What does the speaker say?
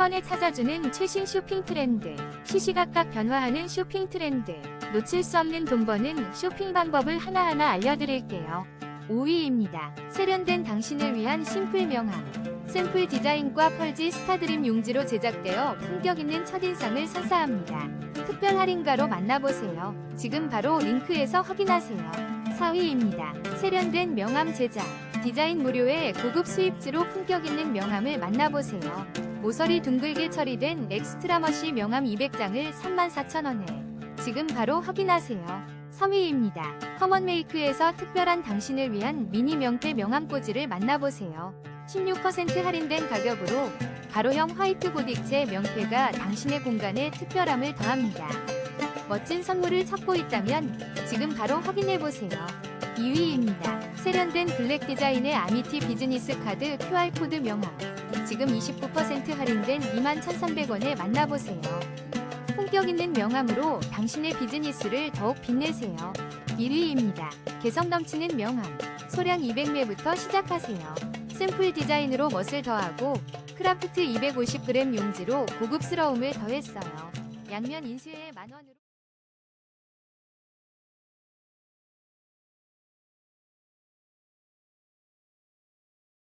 번에 찾아주는 최신 쇼핑 트렌드. 시시각각 변화하는 쇼핑 트렌드. 놓칠 수 없는 돈 버는 쇼핑 방법을 하나하나 알려드릴게요. 5위입니다. 세련된 당신을 위한 심플 명함. 샘플 디자인과 펄지 스타드림 용지로 제작되어 품격 있는 첫인상을 선사합니다. 특별 할인가로 만나보세요. 지금 바로 링크에서 확인하세요. 4위입니다. 세련된 명함 제작. 디자인 무료의 고급 수입지로 품격 있는 명함을 만나보세요. 모서리 둥글게 처리된 엑스트라머시 명함 200장을 34,000원에 지금 바로 확인하세요. 3위입니다. 커먼메이크에서 특별한 당신을 위한 미니 명패 명함 꽂이를 만나보세요. 16% 할인된 가격으로 가로형 화이트 보딕체 명패가 당신의 공간에 특별함을 더합니다. 멋진 선물을 찾고 있다면 지금 바로 확인해보세요. 2위입니다. 세련된 블랙 디자인의 아미티 비즈니스 카드 QR코드 명함. 지금 29% 할인된 21,300원에 만나보세요. 품격 있는 명함으로 당신의 비즈니스를 더욱 빛내세요. 1위입니다. 개성 넘치는 명함. 소량 200매부터 시작하세요. 샘플 디자인으로 멋을 더하고 크라프트 250g 용지로 고급스러움을 더했어요. 양면 인쇄에 만원으로